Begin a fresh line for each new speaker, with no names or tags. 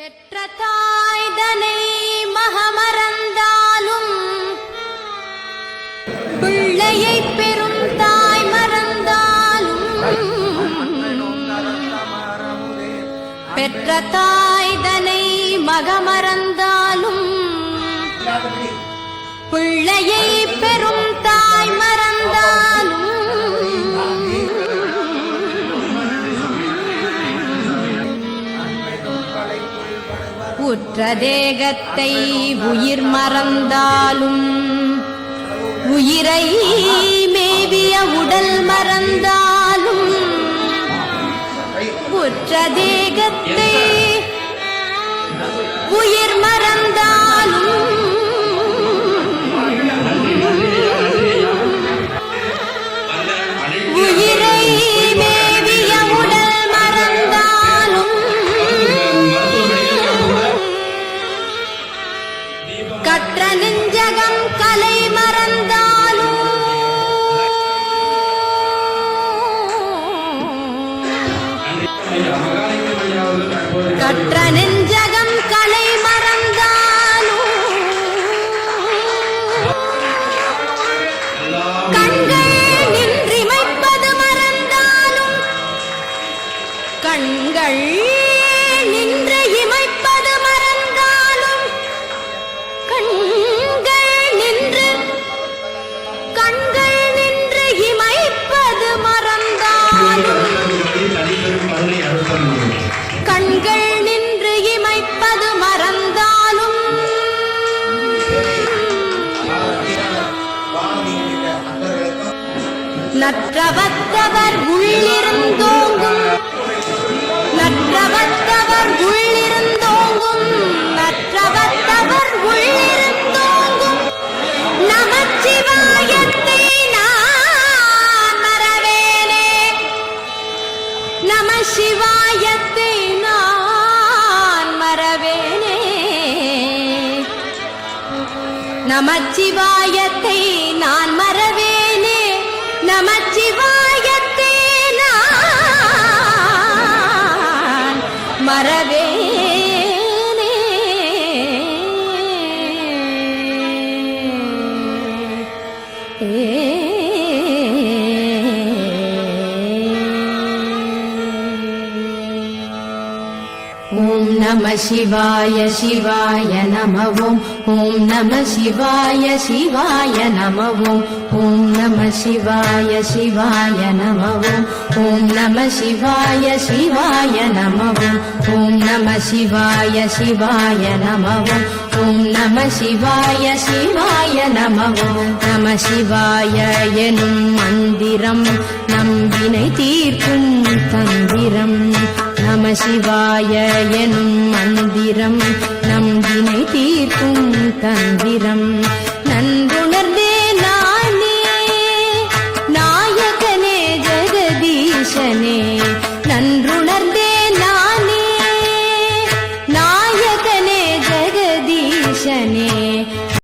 பெற்ற தாய்தனை மகமறந்தாலும் பிள்ளையை பெறும் தாய் மறந்தாலும் பெற்ற தாய்தனை மகமறந்தாலும் பிள்ளையை பெறும் தாய் மறந்தாலும் உற்ற தேகத்தை உயிர் மறந்தாலும் உயிரை மேவிய உடல் கற்ற நெஞ்சகம் கலை மறந்தாலும் கண்கள் நின்றிமைப்பது மறந்தாலும் கண்கள் நற்றவத்தவர் உள்ளிருந்தோங்கும் நற்றவத்தவர் உள்ளிருந்தோங்கும் நற்றவத்தவர் உள்ளிருந்தோங்கும் நமச்சிவாயத்தை நான் மறவேனே. நம சிவாயத்தை நான் மறவேனே. நமச்சிவாயத்தை நான் மறவேன். நமச்சிவாயத்தை நான் மறவேனே ஓம் நம சிவாய சிவாய நம ஓம் ஓம் நம சிவாய சிவாய நம ஓம் ஓம் நம சிவாய சிவாய நம ஓம் ஓம் நம சிவாய சிவாய நம ஓம் ஓம் நம சிவாய சிவாய நம ஓம் ஓம் நம சிவாய சிவாய நம ஓம் நம சிவாய எனும் மந்திரம் நம்பினை தீர்க்கும் தந்திரம் நம சிவாய எனும் மந்திரம் நம்பினை தீர்க்கும் தந்திரம்.